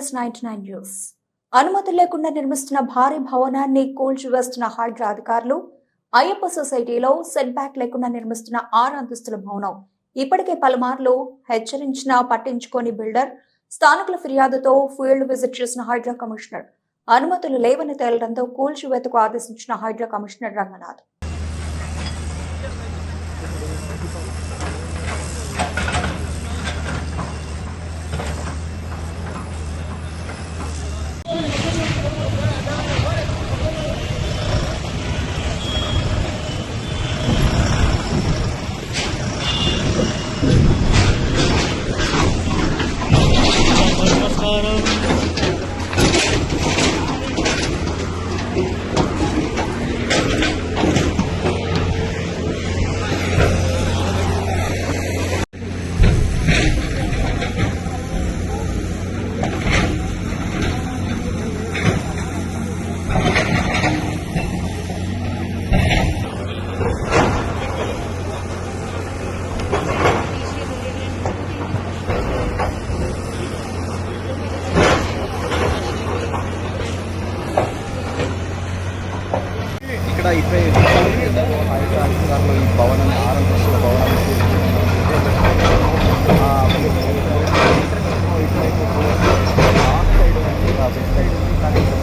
Yes ninety nine news. అనుమతి లేకుండా నిర్మిస్తున్న భారీ భవనాన్ని కూల్చివేస్తున్న హైడ్రా అధికారులు అయ్యప్ప సొసైటీలో సెట్ బ్యాక్ లేకుండా నిర్మిస్తున్న ఆరు అంతస్తుల భవనం ఇప్పటికే పలుమార్లు హెచ్చరించినా పట్టించుకోని బిల్డర్ స్థానికుల ఫిర్యాదుతో ఫీల్డ్ విజిట్ చేసిన హైడ్రా కమిషనర్. అనుమతులు లేవని తేలడంతో కూల్చివేతకు ఆదేశించిన Hydraa commissioner Ranganath.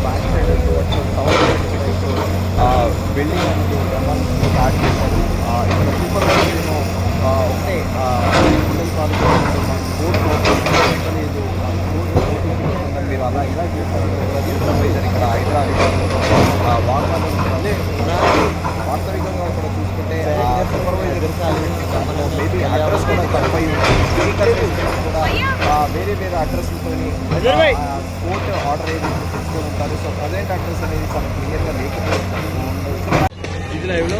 Back side towards south side ఇటువైపు, ఆ, బిల్డింగ్ అనేది నిర్మాణం స్టార్ట్ చేశారు. ఇక్కడ సూపర్ నేను ఒకటే ఆ, కాలేజ్ మీరు అలా ఇలా చేస్తారు. ఇక్కడ హైదరాబాద్ వాహనాలు అందులో మేబీ అడ్రస్ కూడా తప్పై వెహికల్ కూడా వేరే వేరే అడ్రస్లతో కోర్టు ఆర్డర్ ఏది తెచ్చుకొని ఉంటారు సో ప్రజెంట్ అడ్రస్ అనేది చాలా క్లియర్గా లేకపోతుంది ఇది లైవ్లో